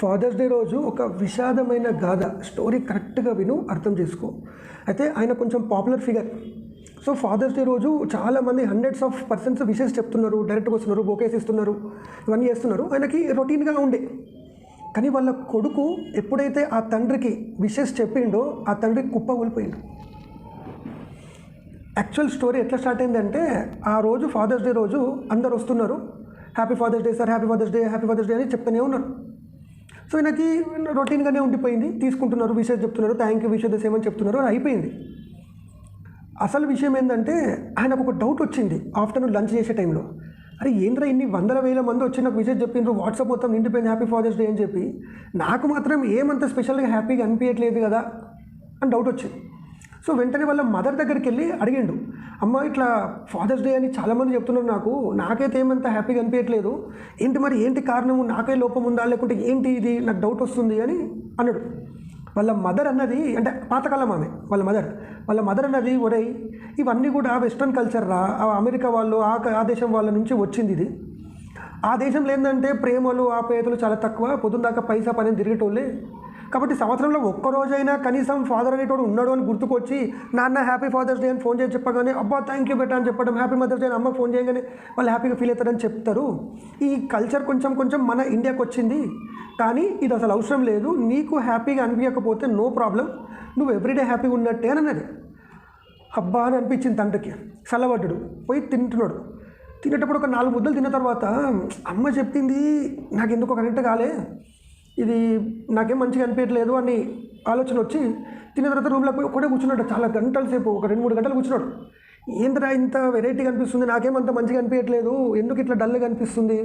Fathers day రోజు ఒక విషాదమైన గాథ స్టోరీ కరెక్ట్గా విను అర్థం చేసుకో. అయితే ఆయన కొంచెం popular figure so father's day రోజు చాలామంది హండ్రెడ్స్ ఆఫ్ పర్సన్స్ విషెస్ చెప్తున్నారు డైరెక్ట్గా వస్తున్నారు బోకేస్ ఇస్తున్నారు ఇవన్నీ చేస్తున్నారు. ఆయనకి రొటీన్గా ఉండే. కానీ వాళ్ళ కొడుకు ఎప్పుడైతే ఆ తండ్రికి విషెస్ చెప్పిండో ఆ తండ్రి కుప్ప కూలిపోయిండు యాక్చువల్ స్టోరీ ఎట్లా స్టార్ట్ అయిందంటే ఆ రోజు ఫాదర్స్ డే రోజు అందరు వస్తున్నారు happy Father's Day sir happy Father's Day happy Father's Day అని చెప్తూనే ఉన్నారు. సో ఈయనకి రొటీన్గానే ఉండిపోయింది. తీసుకుంటున్నారు విషయం చెప్తున్నారు థ్యాంక్ యూ విషయం సేమని చెప్తున్నారు అని అయిపోయింది. అసలు విషయం ఏంటంటే ఆయనకు ఒక డౌట్ వచ్చింది ఆఫ్టర్నూన్ లంచ్ చేసే టైంలో. అరే ఏంద్రా ఇన్ని వందల వేల మంది వచ్చి నాకు విషయం చెప్పిండ్రు వాట్సాప్ మొత్తం నిండిపోయింది హ్యాపీ ఫాదర్స్ డే అని చెప్పి నాకు మాత్రం ఏమంత స్పెషల్గా హ్యాపీగా అనిపించట్లేదు కదా అని డౌట్ వచ్చింది. సో వెంటనే వాళ్ళ మదర్ దగ్గరికి వెళ్ళి అడిగిండు అమ్మ ఇట్లా ఫాదర్స్ డే అని చాలామంది చెప్తున్నారు నాకు నాకైతే ఏమంత హ్యాపీగా అనిపించట్లేదు. ఏంటి మరి ఏంటి కారణము నాకే లోపం ఉందా లేకుంటే ఏంటి ఇది నాకు డౌట్ వస్తుంది అని అన్నాడు. వాళ్ళ మదర్ అన్నది అంటే పాతకాలం ఆమె వాళ్ళ మదర్ వాళ్ళ మదర్ అన్నది ఒరే ఇవన్నీ కూడా వెస్ట్రన్ కల్చర్ రా ఆ అమెరికా వాళ్ళు ఆ ఆ దేశం వాళ్ళ నుంచి వచ్చింది ఇది. ఆ దేశంలో ఏంటంటే ప్రేమలు ఆప్యాయతలు చాలా తక్కువ పొద్దున్న దాకా పైసా పని తిరిగేటోళ్ళే. కాబట్టి సంవత్సరంలో ఒక్కరోజైనా కనీసం ఫాదర్ అనేటోడు ఉన్నాడు అని గుర్తుకొచ్చి నాన్న హ్యాపీ ఫాదర్స్ డే అని ఫోన్ చేసి చెప్పగానే అబ్బా థ్యాంక్ యూ బెటా అని చెప్పడం హ్యాపీ మదర్స్ డే అని అమ్మ ఫోన్ చేయగానే వాళ్ళు హ్యాపీగా ఫీల్ అవుతారని చెప్తారు. ఈ కల్చర్ కొంచెం కొంచెం మన ఇండియాకి వచ్చింది. కానీ ఇది అసలు అవసరం లేదు. నీకు హ్యాపీగా అనిపించకపోతే నో ప్రాబ్లం. నువ్వు ఎవ్రీడే హ్యాపీగా ఉన్నట్టే అని అన్నది. అబ్బా అని అనిపించింది తండ్రికి. చల్లబడ్డాడు. పోయి తింటున్నాడు. తినేటప్పుడు ఒక నాలుగు ముద్దలు తిన్న తర్వాత అమ్మ చెప్పింది నాకు ఎందుకు కరెక్ట్ కాలే. ఇది నాకేం మంచిగా అనిపించట్లేదు అని ఆలోచన వచ్చి తిన్న తర్వాత రూమ్లో పోయి ఒకటే కూర్చున్నాడు. చాలా గంటల సేపు ఒక రెండు మూడు గంటలు కూర్చున్నాడు. ఏంటరా ఇంత వెరైటీగా అనిపిస్తుంది నాకేమంత మంచిగా అనిపించట్లేదు. ఎందుకు ఇట్లా డల్గా అనిపిస్తుంది?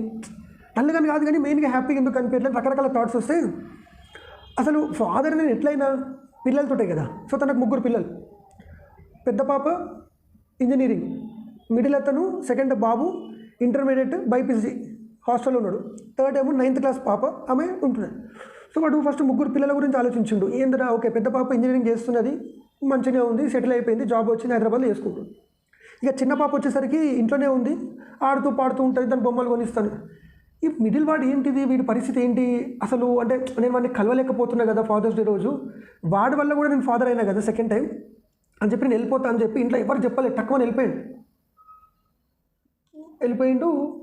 డల్గా కాదు కానీ మెయిన్గా హ్యాపీగా ఎందుకు అనిపించట్లేదు? రకరకాల థాట్స్ వస్తే అసలు ఫాదర్ నేను ఎట్లయినా పిల్లలతోటే కదా. సో తనకు ముగ్గురు పిల్లలు. పెద్ద పాప ఇంజనీరింగ్ మిడిల్ అతను సెకండ్ బాబు ఇంటర్మీడియట్ బైపీసీ హాస్టల్లో ఉన్నాడు. థర్డ్ ఏమో నైన్త్ క్లాస్ పాప ఆమె ఉంటున్నాడు. సో వాడు ఫస్ట్ ముగ్గురు పిల్లల గురించి ఆలోచించిండు. ఏందిరా ఓకే పెద్ద పాప ఇంజనీరింగ్ చేస్తున్నది మంచిగా ఉంది సెటిల్ అయిపోయింది జాబ్ వచ్చింది హైదరాబాద్లో చేసుకుంటుంది. ఇక చిన్న పాప వచ్చేసరికి ఇంట్లోనే ఉంది ఆడుతూ పాడుతూ ఉంటుంది దాని బొమ్మలు కొనిస్తాను ఈ మిడిల్ వాడు ఏంటిది వీడి పరిస్థితి ఏంటి? అసలు అంటే నేను వాడిని కలవలేకపోతున్నా కదా ఫాదర్స్ డే రోజు. వాడి వల్ల కూడా నేను ఫాదర్ అయినా కదా సెకండ్ టైం. అని చెప్పి నేను వెళ్ళిపోతా అని చెప్పి ఇంట్లో ఎవరు చెప్పలేదు తక్కువ వెళ్ళిపోయాడు. వెళ్ళిపోయిండు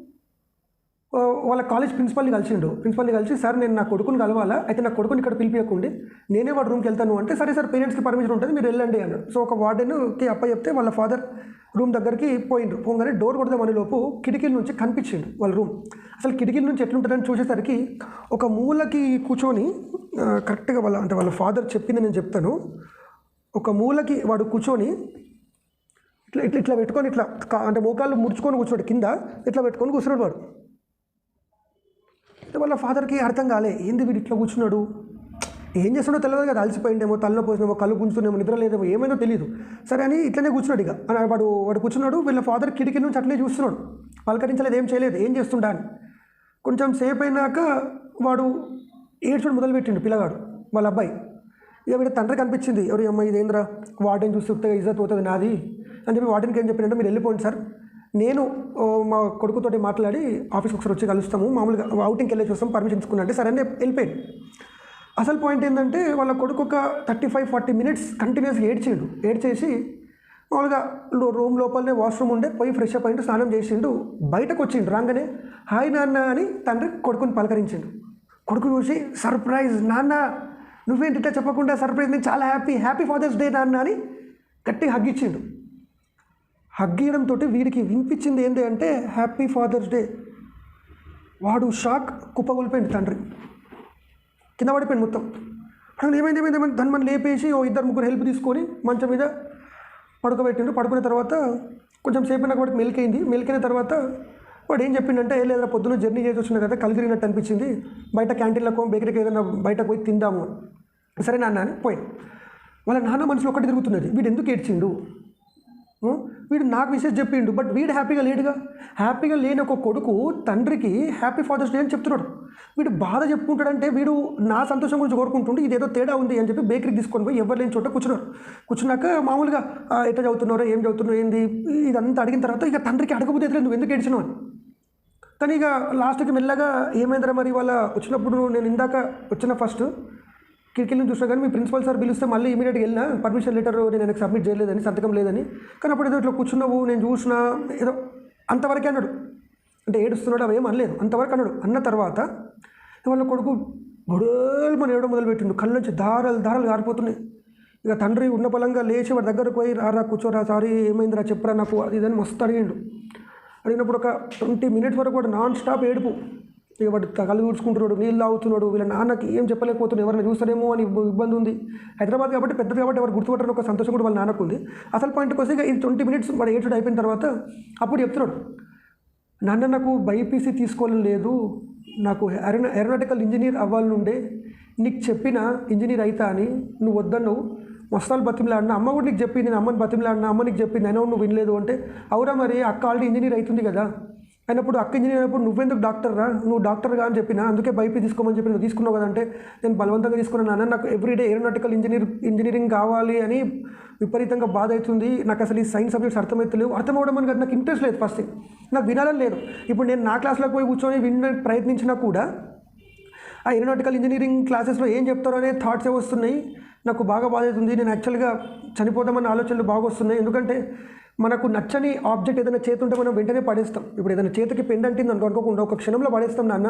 వాళ్ళ కాలేజ్ ప్రిన్సిపల్ని కలిసిండు. ప్రిన్సిపల్ని కలిసి సార్ నేను నా కొడుకుని కలవాలా? అయితే నా కొడుకుని ఇక్కడ పిలిపించకండి నేనే వాడు రూమ్కి వెళ్తాను. అంటే సరే సార్ పేరెంట్స్కి పర్మిషన్ ఉంటుంది మీరు వెళ్ళండి అన్నాడు. సో ఒక వార్డెన్కి అప్ప చెప్తే వాళ్ళ ఫాదర్ రూమ్ దగ్గరికి పోయిండు. పోగానే డోర్ కొడదామని లోపు కిటికీల నుంచి కనిపించిండు వాళ్ళ రూమ్. అసలు కిటికీల నుంచి ఎట్లుంటుందని చూసేసరికి ఒక మూలకి కూర్చొని కరెక్ట్గా వాళ్ళ అంటే వాళ్ళ ఫాదర్ చెప్పింది నేను చెప్తాను. ఒక మూలకి వాడు కూర్చొని ఇట్లా ఇట్లా ఇట్లా పెట్టుకొని ఇట్లా అంటే మోకాళ్ళు ముడుచుకొని కూర్చోడు కింద ఇట్లా పెట్టుకొని కూర్చున్నాడు వాడు. అంటే వాళ్ళ ఫాదర్కి అర్థం కాలే. ఏంది వీడు ఇట్లా కూర్చున్నాడు? ఏం చేస్తున్నాడో తెలియదు కదా అలసిపోయిండేమో తలలో పోసినేమో కళ్ళు గుంజుతున్నామో నిద్ర లేదేమో ఏమైనా తెలియదు సరే అని ఇట్లనే కూర్చున్నాడు ఇక. అని వాడు వాడు కూర్చున్నాడు వీళ్ళ ఫాదర్ కిటికీ నుంచి అట్లే చూస్తున్నాడు. పలకరించలేదు ఏం చేయలేదు ఏం చేస్తుండా అని. కొంచెం సేపు అయినాక వాడు ఏడ్చుడు మొదలుపెట్టిండు పిల్లగాడు వాళ్ళ అబ్బాయి. ఇక వీడి తండ్రి కనిపించింది ఎవరు అమ్మాయి ఇదేంద్రా? వాటిని చూస్తే ఇజ్జత్ పోతుంది నాది. అని చెప్పి వార్డెన్కి ఏం చెప్పిందంటే మీరు వెళ్ళిపోండి సార్ నేను మా కొడుకుతోటి మాట్లాడి ఆఫీస్కి ఒకసారి వచ్చి కలుస్తాము. మామూలుగా అవుటింగ్కి వెళ్ళేసి వస్తాం పర్మిషన్ తీసుకున్నంటే సరే అని వెళ్ళిపోయాడు. అసలు పాయింట్ ఏంటంటే వాళ్ళ కొడుకు ఒక థర్టీ ఫైవ్ ఫార్టీ మినిట్స్ కంటిన్యూస్గా ఏడ్చిండు. ఏడ్చేసి మామూలుగా రూమ్ లోపలనే వాష్రూమ్ ఉండే పోయి ఫ్రెష్ అప్ అయిండు స్నానం చేసిండు బయటకు వచ్చిండు. రాగానే హాయ్ నాన్న అని తండ్రి కొడుకుని పలకరించిండు. కొడుకు చూసి సర్ప్రైజ్ నాన్న నువ్వేంటిట్లా చెప్పకుండా సర్ప్రైజ్? నేను చాలా హ్యాపీ హ్యాపీ ఫాదర్స్ డే నాన్న అని గట్టిగా హగ్గిచ్చిండు. హగ్గీయడంతో వీడికి వినిపించింది ఏంటి అంటే హ్యాపీ ఫాదర్స్ డే. వాడు షాక్ కుప్పగొలిపోయింది తండ్రి. కింద పడిపోయింది మొత్తం. అక్కడ ఏమైంది ఏమైంది ఏమైంది? దాన్ని మనం లేపేసి ఓ ఇద్దరు ముగ్గురు హెల్ప్ తీసుకొని మంచం మీద పడుకోబెట్టిండు. పడుకున్న తర్వాత కొంచెం సేపు నాకు వాడికి మెలికైంది మెలికైన తర్వాత వాడు ఏం చెప్పిండంటే ఏ లేదా పొద్దున్న జర్నీ చేసి వచ్చిన కదా కళ్ళు తిరిగినట్టు అనిపించింది. బయట క్యాంటీన్లకు బేకరీకి ఏదైనా బయటకు పోయి తిందాము. సరే నాన్న అని పోయి వాళ్ళ నాన్న మనసులో ఒకటి తిరుగుతున్నది. వీడు ఎందుకు ఏడ్చిండు? వీడు నాకు విషయం చెప్పిండు బట్ వీడు హ్యాపీగా లేడుగా. హ్యాపీగా లేని ఒక కొడుకు తండ్రికి హ్యాపీ ఫాదర్స్ డే అని చెప్తున్నాడు. వీడు బాధ చెప్పుకుంటాడంటే వీడు నా సంతోషం గురించి కోరుకుంటుంటే ఇదేదో తేడా ఉంది అని చెప్పి బేకరీకి తీసుకొని పోయి ఎవరు లేని చోట కూర్చున్నారు. కూర్చున్నాక మామూలుగా ఎట్లా చదువుతున్నారో ఏం చదువుతున్నారో ఏంది? ఇదంతా అడిగిన తర్వాత ఇక తండ్రికి అడగబోతే నువ్వు ఎందుకు ఏడిచినావు? అని. కానీ ఇక లాస్ట్కి మెల్లగా ఏమైందిరా మరి వాళ్ళ వచ్చినప్పుడు నేను ఇందాక వచ్చిన ఫస్ట్ కిటికీలను చూసినా కానీ మీ ప్రిన్సిపల్ సార్ పిలిస్తే మళ్ళీ ఇమీడియట్గా వెళ్ళినా పర్మిషన్ లెటర్ నేను ఆయనకు సబ్మిట్ చేయలేదని సంతకం లేదని. కానీ అప్పుడు ఏదో ఇట్లా కూర్చున్నావు నేను చూసిన ఏదో అంతవరకే అన్నాడు. అంటే ఏడుస్తున్నాడు అవి ఏం అనలేదు అంతవరకు అన్నాడు. అన్న తర్వాత వాళ్ళ కొడుకు గొడవలు మన ఏడో మొదలుపెట్టిండు. కళ్ళు నుంచి దారాలు దారాలు గారిపోతున్నాయి. ఇక తండ్రి ఉన్న బలంగా లేచి వాడి దగ్గరకు పోయి రారా కూర్చోరా సారీ ఏమైందిరా చెప్పరా నాకు అది ఇదని మస్తు అడిగిండు. అడిగినప్పుడు ఒక ట్వంటీ మినిట్స్ వరకు కూడా నాన్ స్టాప్ ఏడుపు. ఇక వాడు కళ్ళు ఊడ్చుకుంటున్నాడు నీళ్ళు తాగుతున్నాడు వీళ్ళ నాన్నకి ఏం చెప్పలేకపోతున్నాడు ఎవరైనా చూస్తారేమో అని ఇబ్బంది ఉంది. హైదరాబాద్ కాబట్టి పెద్దది కాబట్టి ఎవరు గుర్తుపట్టడం ఒక సంతోషం కూడా వాళ్ళ నాన్నకు ఉంది. అసలు పాయింట్కి వస్తే ఈ ఇది ట్వంటీ మినిట్స్ వాడు ఏడ్చుడు అయిపోయిన తర్వాత అప్పుడు చెప్తున్నాడు నాన్న నాకు బైపీసీ తీసుకోవాలని లేదు నాకు ఏరోనా ఏరోనాటికల్ ఇంజనీర్ అవ్వాలని ఉండే నీకు చెప్పిన ఇంజనీర్ అవుతా అని నువ్వు వద్దన్నావు మస్తాలు బతిమలాడినా అమ్మ కూడా నీకు చెప్పింది నేను అమ్మని బతిమలాడినా అమ్మ నీకు చెప్పింది అయినా నువ్వు వినలేదు అంటే అవురా మరి అక్క ఆల్రెడీ ఇంజనీర్ అవుతుంది కదా అయినప్పుడు అక్క ఇంజనీర్ అయినప్పుడు నువ్వెందుకు డాక్టర్ రా? నువ్వు డాక్టర్గా అని చెప్పిన అందుకే బైపీ తీసుకోమని చెప్పి నువ్వు తీసుకున్నావు కదంటే నేను బలవంతంగా తీసుకున్నాను. నాన్న నాకు ఎవ్రీడే ఏరోనాటికల్ ఇంజనీర్ ఇంజనీరింగ్ కావాలి అని విపరీతంగా బాధ అవుతుంది. నాకు అసలు ఈ సైన్స్ సబ్జెక్ట్స్ అర్థమవుతలేవు అర్థం అవ్వడం అని నాకు ఇంట్రెస్ట్ లేదు ఫస్ట్ నాకు వినాలని లేదు. ఇప్పుడు నేను నా క్లాస్లోకి పోయి కూర్చొని విన్న ప్రయత్నించినా కూడా ఆ ఏరోనాటికల్ ఇంజనీరింగ్ క్లాసెస్లో ఏం చెప్తారో అనే థాట్స్ ఏ వస్తున్నాయి. నాకు బాగా బాధ అవుతుంది. నేను యాక్చువల్గా చనిపోదామన్న ఆలోచనలు బాగా వస్తున్నాయి. ఎందుకంటే మనకు నచ్చని ఆబ్జెక్ట్ ఏదైనా చేతి ఉంటే మనం వెంటనే పడేస్తాం. ఇప్పుడు ఏదైనా చేతికి పెన్ అంటింది అనుకో అనుకోకుండా ఒక క్షణంలో పడేస్తాం నాన్న.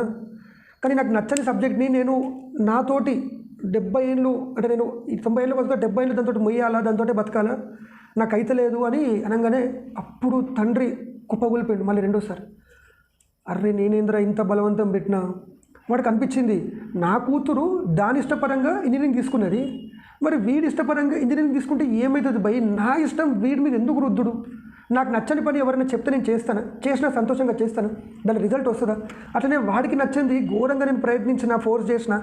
కానీ నాకు నచ్చని సబ్జెక్ట్ని నేను నాతోటి డెబ్బై ఏళ్ళు అంటే నేను ఈ తొంభై ఏళ్ళు బతుకా డెబ్బై ఏళ్ళు దాంతో మొయ్యాలా దాంతో బతకాలా? నాకు అయితే లేదు అని అనగానే అప్పుడు తండ్రి కుప్పగొలిపోయిండు మళ్ళీ రెండోసారి. అర్రే నేనేంద్ర ఇంత బలవంతం పెట్టినా? వాడికి అనిపించింది నా కూతురు దాని ఇష్టపరంగా ఇంజనీరింగ్ తీసుకున్నది. మరి వీడి ఇష్టపరంగా ఇంజనీరింగ్ తీసుకుంటే ఏమవుతుంది భయ్? నా ఇష్టం వీడి మీద ఎందుకు రుద్దుడు? నాకు నచ్చని పని ఎవరైనా చెప్తే నేను చేస్తాను? చేసినా సంతోషంగా చేస్తాను? దాని రిజల్ట్ వస్తుందా? అట్లనే వాడికి నచ్చింది ఘోరంగా నేను ప్రయత్నించిన ఫోర్స్ చేసిన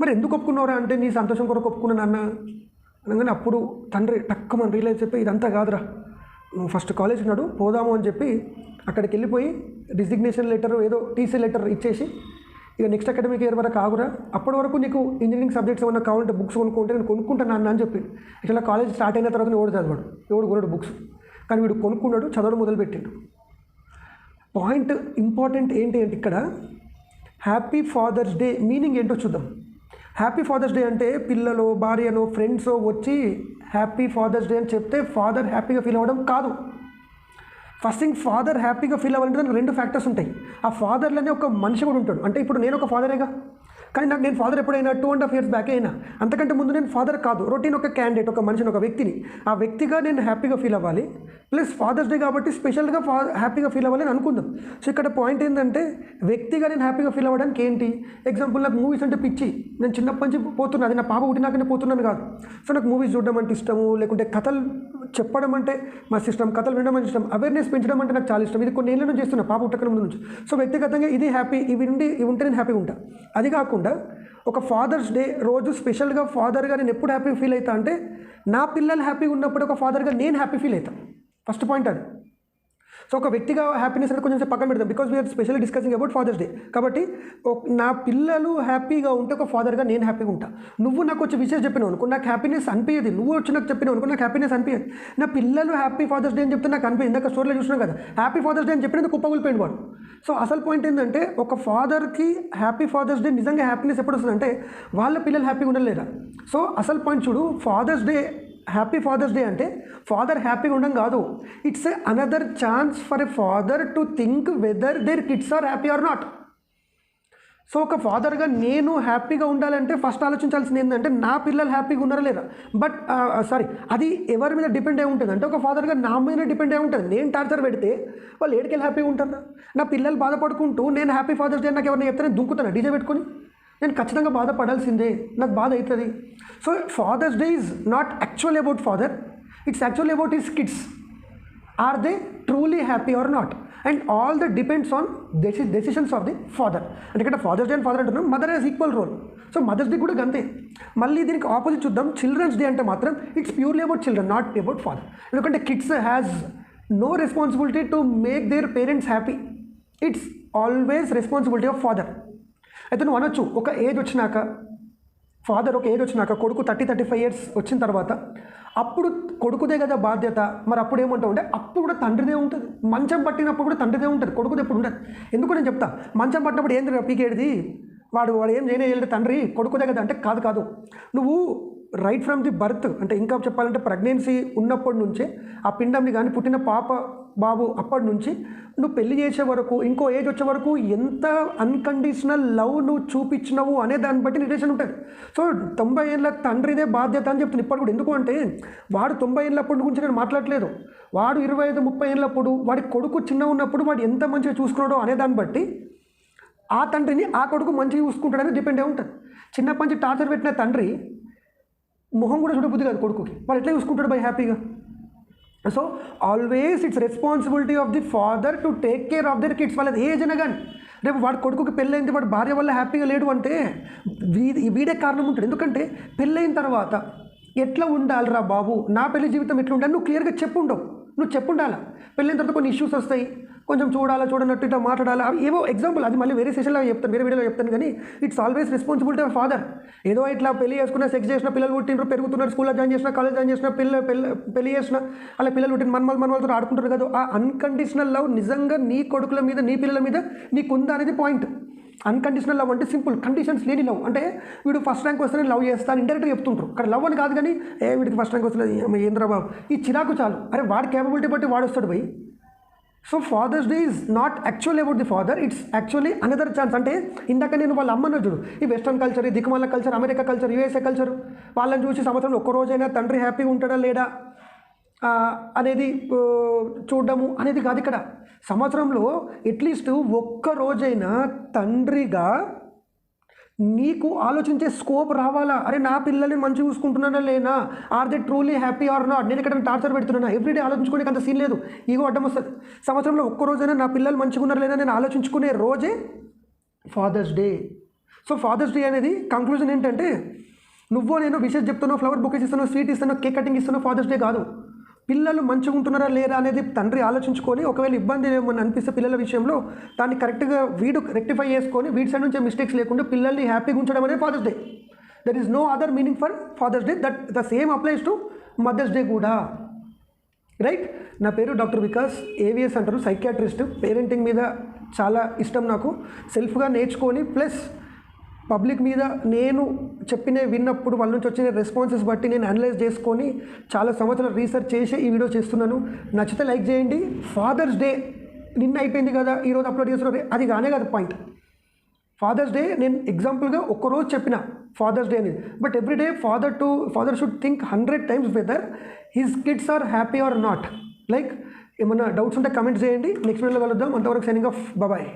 మరి ఎందుకు ఒప్పుకున్నారా అంటే నీ సంతోషం కొరకు ఒప్పుకున్నాను అన్న అనగానే అప్పుడు తండ్రి టక్కుమని రియలైజ్ చెప్పి ఇదంతా కాదురా. నువ్వు ఫస్ట్ కాలేజ్ ఉన్నాడు పోదాము అని చెప్పి అక్కడికి వెళ్ళిపోయి డిజిగ్నేషన్ లెటర్ ఏదో టీసీ లెటర్ ఇచ్చేసి ఇక నెక్స్ట్ అకాడమిక్ ఇయర్ వరకు ఆగురా. అప్పటి వరకు నీకు ఇంజనీరింగ్ సబ్జెక్ట్స్ ఏమైనా కావాలంటే బుక్స్ కొనుక్కుంటే నేను కొనుక్కుంటాను అని చెప్పి. ఇట్లా కాలేజ్ స్టార్ట్ అయిన తర్వాత ఎవడు చదవడు. ఎవడు కొనడు బుక్స్ కానీ వీడు కొనుక్కున్నాడు చదవడం మొదలుపెట్టిండు. పాయింట్ ఇంపార్టెంట్ ఏంటి అంటే ఇక్కడ హ్యాపీ ఫాదర్స్ డే మీనింగ్ ఏంటో చూద్దాం. హ్యాపీ ఫాదర్స్ డే అంటే పిల్లలు భార్యను ఫ్రెండ్స్ వచ్చి హ్యాపీ ఫాదర్స్ డే అని చెప్తే ఫాదర్ హ్యాపీగా ఫీల్ అవ్వడం కాదు. ఫస్ట్ థింగ్ ఫాదర్ హ్యాపీగా ఫీల్ అవ్వాలంటే దానికి రెండు ఫ్యాక్టర్స్ ఉంటాయి. ఆ ఫాదర్లోనే ఒక మనిషి కూడా ఉంటాడు. అంటే ఇప్పుడు నేను ఒక ఫాదరేగా? కానీ నాకు నేను ఫాదర్ ఎప్పుడైనా two and half years back అయినా అంతకంటే ముందు నేను ఫాదర్ కాదు. రొటీన్ ఒక క్యాండిడేట్ ఒక మనిషిని ఒక వ్యక్తిని. ఆ వ్యక్తిగా నేను హ్యాపీగా ఫీల్ అవ్వాలి. ప్లస్ ఫాదర్స్ డే కాబట్టి స్పెషల్గా ఫా హ్యాపీగా ఫీల్ అవ్వాలి అని అనుకుందాం. సో ఇక్కడ పాయింట్ ఏంటంటే వ్యక్తిగా నేను హ్యాపీగా ఫీల్ అవ్వడానికి ఏంటి? ఎగ్జాంపుల్ నాకు మూవీస్ అంటే పిచ్చి. నేను చిన్నప్పటి నుంచి పోతున్నా. అది నా పాప పుట్టినాకనే పోతున్నాను కాదు. సో నాకు మూవీస్ చూడడం అంటే ఇష్టము లేకుంటే కథలు చెప్పడం అంటే మా ఇష్టం కథలు వినడం అంటే ఇష్టం అవేర్నెస్ పెంచడం అంటే నాకు చాలా ఇష్టం. ఇది కొన్ని ఏళ్ళ నుంచి చేస్తున్నా పాప పుట్టకన ముందు నుంచి. సో వ్యక్తిగతంగా ఇది హ్యాపీ ఇవి ఉండి ఇవి ఉంటే నేను హ్యాపీగా ఉంటా. అది కాకుండా ఒక ఫాదర్స్ డే రోజు స్పెషల్గా ఫాదర్గా నేను ఎప్పుడు హ్యాపీ ఫీల్ అవుతా అంటే నా పిల్లలు హ్యాపీగా ఉన్నప్పుడు ఒక ఫాదర్గా నేను హ్యాపీ ఫీల్ అవుతా ఫస్ట్ పాయింట్ అది. సో ఒక వ్యక్తిగా హ్యాపీనెస్ అనేది కొంచెం పక్కన పెడతాం because we are specially discussing about Father's Day కాబట్టి నా పిల్లలు హ్యాపీగా ఉంటే ఒక ఫాదర్గా నేను హ్యాపీగా ఉంటా. నువ్వు నాకు వచ్చి విషయం చెప్పినావు అనుకో నాకు హ్యాపీనెస్ అనిపించదు నువ్వు వచ్చి నాకు చెప్పినావు అనుకో నాకు హ్యాపీనెస్ అనిపించదు నా పిల్లలు హ్యాపీ ఫాదర్స్ డే అని చెప్తే నాకు అనిపించింది ఇందాక స్టోరీలో చూసినాం కదా. హ్యాపీ ఫాదర్స్ డే అని చెప్పినందుకు కుప్పగొలిపోయింది వాడు. సో అసలు పాయింట్ ఏంటంటే ఒక ఫాదర్కి హ్యాపీ ఫాదర్స్ డే నిజంగా హ్యాపీనెస్ ఎప్పుడు వస్తుందంటే వాళ్ళ పిల్లలు హ్యాపీగా ఉండలేరా? సో అసలు పాయింట్ చూడు Father's Day happy Father's Day అంటే ఫాదర్ హ్యాపీగా ఉండడం కాదు. It's a another chance for a father to think whether their kids are happy or not so ఒక ఫాదర్గా నేను హ్యాపీగా ఉండాలంటే ఫస్ట్ ఆలోచించాల్సింది ఏంటంటే నా పిల్లలు హ్యాపీగా ఉన్నారా లేదా? బట్ సారీ అది ఎవరి మీద డిపెండ్ అయి ఉంటుంది? అంటే ఒక ఫాదర్గా నా మీద డిపెండ్ అయి ఉంటుంది. నేను టార్చర్ పెడితే వాళ్ళు ఏడికెళ్ళి హ్యాపీగా ఉంటారా? నా పిల్లలు బాధపడుకుంటూ నేను హ్యాపీ ఫాదర్స్ డే నాకు ఎవరైనా చెప్తే నేను దుంకుతాను? డీజే పెట్టుకొని? నేను ఖచ్చితంగా బాధపడాల్సిందే. నాకు బాధ అవుతుంది. So Father's Day is not actual about father it's actual about his kids are they truly happy or not and all the depends on deci decisions of the father అంటే ఇక్కడ ఫాదర్స్ డే అండ్ ఫాదర్ అంటున్నాం. Mother has equal role so Mother's Day కూడా గంతే. మళ్ళీ దీనికి opposite చూద్దాం. Children's day అంటే మాత్రం it's purely about children not about father ఎందుకంటే kids has no responsibility to make their parents happy it's always responsibility of father అయితే నువ్వు అనొచ్చు. ఒక ఏజ్ వచ్చినాక ఫాదర్ ఒక ఏజ్ వచ్చినాక కొడుకు థర్టీ థర్టీ ఫైవ్ ఇయర్స్ వచ్చిన తర్వాత అప్పుడు కొడుకుదే కదా బాధ్యత. మరి అప్పుడు ఏమంటావు అంటే అప్పుడు కూడా తండ్రిదే ఉంటుంది. మంచం పట్టినప్పుడు కూడా తండ్రిదే ఉంటుంది. కొడుకుది ఎప్పుడు ఉండదు. ఎందుకు నేను చెప్తా. మంచం పట్టినప్పుడు ఏంది పీకేడిది వాడు వాడు ఏం చేయలేదు తండ్రి? కొడుకుదే కదా అంటే కాదు కాదు. నువ్వు రైట్ ఫ్రమ్ ది బర్త్ అంటే ఇంకా చెప్పాలంటే ప్రెగ్నెన్సీ ఉన్నప్పటి నుంచే ఆ పిండంని కానీ పుట్టిన పాప బాబు అప్పటి నుంచి నువ్వు పెళ్ళి చేసే వరకు ఇంకో ఏజ్ వచ్చే వరకు ఎంత అన్కండిషనల్ లవ్ నువ్వు చూపించినవు అనే దాన్ని బట్టి రిలేషన్ ఉంటుంది. సో తొంభై ఏళ్ళ తండ్రిదే బాధ్యత అని చెప్తుంది ఇప్పటి కూడా. ఎందుకు అంటే వాడు తొంభై ఏళ్ళప్పటి గురించి నేను మాట్లాడలేదు వాడు ఇరవై ఐదు ముప్పై ఏళ్ళప్పుడు వాడి కొడుకు చిన్న ఉన్నప్పుడు వాడు ఎంత మంచిగా చూసుకున్నాడో అనే దాన్ని బట్టి ఆ తండ్రిని ఆ కొడుకు మంచిగా చూసుకుంటాడని డిపెండ్ అయి ఉంటుంది. చిన్నప్పటి నుంచి టార్చర్ పెట్టిన తండ్రి మొహం కూడా చూడబుద్ధి కాదు కొడుకుకి. వాళ్ళు ఎట్లా చూసుకుంటాడు బై హ్యాపీగా? So always it's responsibility of the father to take care of their kids వాళ్ళది ఏజ్ అయినా కానీ. రేపు వాడి కొడుకుకి పెళ్ళైంది వాడు భార్య వల్ల హ్యాపీగా లేడు అంటే వీడి వీడే కారణం ఉంటుంది ఎందుకంటే పెళ్ళైన తర్వాత ఎట్లా ఉండాలిరా బాబు? నా పెళ్ళి జీవితం ఎట్లా ఉండాలి? నువ్వు క్లియర్గా చెప్పుండవు నువ్వు చెప్పుండాలా పెళ్ళైన తర్వాత కొన్ని ఇష్యూస్ వస్తాయి. కొంచెం చూడాలా చూడనట్టు ఇట్లా మాట్లాడాలా. ఏవో ఎగ్జాంపుల్ అది మళ్ళీ వేరే సెషన్లో చెప్తాను వేరే వీడియోలో చెప్తాను కానీ it's always responsibility of father ఏదో ఇట్లా పెళ్ళి చేసుకున్న సెక్స్ చేసిన పిల్లలు పుట్టినరు పెరుగుతున్నారు స్కూల్లో జాయిన్ చేసిన కాలేజ్ జాయిన్ చేసిన పిల్ల పెళ్ళి పెళ్ళి చేసిన అలా పిల్లలు పుట్టిన మనమల్ మనవాళ్ళతో ఆడుకుంటారు కదా ఆ అన్కండిషనల్ లవ్ నిజంగా నీ కొడుకుల మీద నీ పిల్లల మీద నీకుందా అనేది పాయింట్ అన్కండిషనల్ లవ్ అంటే సింపుల్ కండిషన్స్ లేని లవ్ అంటే వీడు ఫస్ట్ ర్యాంక్ వస్తేనే లవ్ చేస్తాను ఇండైరెక్ట్గా చెప్తుంటారు. అక్కడ లవ్ అని కాదు కానీ ఏ వీడికి ఫస్ట్ ర్యాంక్ వస్తుంది ఏంద్రబాబు ఈ చిరాకు చాలు. అరే వాడి కేపబిలిటీ బట్టి వాడు వస్తాడు పోయి so Father's Day is not actual about the father it's actually another chance అంటే ఇందాక నేను వాళ్ళ అమ్మను చూడు ఈ వెస్ట్రన్ కల్చర్ ఈ దిక్కుమాల culture America culture USA culture వాళ్ళని చూసి సంవత్సరంలో ఒక్క రోజైనా తండ్రి హ్యాపీగా ఉంటాడా లేడా అనేది చూడడము అనేది కాదు ఇక్కడ. సంవత్సరంలో అట్లీస్ట్ ఒక్క రోజైనా తండ్రిగా నీకు ఆలోచించే స్కోప్ రావాలా? అరే నా పిల్లల్ని మంచి చూసుకుంటున్నానా లేనా? Are they truly happy or not నేను ఇక్కడ టార్చర్ పెడుతున్నానా? ఎవ్రీడే ఆలోచించుకోనికి అంత సీన్ లేదు. ఈగో అడ్డం వస్తుంది. సంవత్సరంలో ఒక్క రోజైనా నా పిల్లలు మంచిగా ఉన్నారు లేదా నేను ఆలోచించుకునే రోజే father's day so father's day అనేది కంక్లూజన్ ఏంటంటే నువ్వో నేను విషెస్ చెప్తున్నావు ఫ్లవర్ బుకేస్ ఇస్తున్నావు స్వీట్ ఇస్తున్నావు కేక్ కటింగ్ ఇస్తున్నావు ఫాదర్స్ డే కాదు. పిల్లలు మంచిగా ఉంటున్నారా లేరా అనేది తండ్రి ఆలోచించుకొని ఒకవేళ ఇబ్బంది ఏమని అనిపిస్తే పిల్లల విషయంలో దాన్ని కరెక్ట్గా వీడు రెక్టిఫై చేసుకొని వీడి సైడ్ నుంచి మిస్టేక్స్ లేకుండా పిల్లల్ని హ్యాపీగా ఉంచడం అనేది Father's Day there is no other meaning for Father's Day that the same applies to Mother's Day కూడా. రైట్ నా పేరు డాక్టర్ వికాస్ ఏవిఎస్ అంటారు. సైకియాట్రిస్ట్ పేరెంటింగ్ మీద చాలా ఇష్టం నాకు. సెల్ఫ్గా నేర్చుకొని ప్లస్ పబ్లిక్ మీద నేను చెప్పిన విన్నప్పుడు వాళ్ళ నుంచి వచ్చిన రెస్పాన్సెస్ బట్టి నేను అనలైజ్ చేసుకొని చాలా సంవత్సరాలు రీసెర్చ్ చేసి ఈ వీడియో చేస్తున్నాను. నచ్చితే లైక్ చేయండి. ఫాదర్స్ డే నిన్న అయిపోయింది కదా ఈరోజు అప్లోడ్ చేస్తున్నారు. అది కానే కదా పాయింట్ ఫాదర్స్ డే నేను ఎగ్జాంపుల్గా ఒక్కరోజు చెప్పిన ఫాదర్స్ డే అనేది. But every day father to father should think hundred times whether his kids are happy or not like ఏమన్నా డౌట్స్ ఉంటే కమెంట్ చేయండి. నెక్స్ట్ వీడియోలో కలుద్దాం. అంతవరకు సైనింగ్ ఆఫ్ బాయ్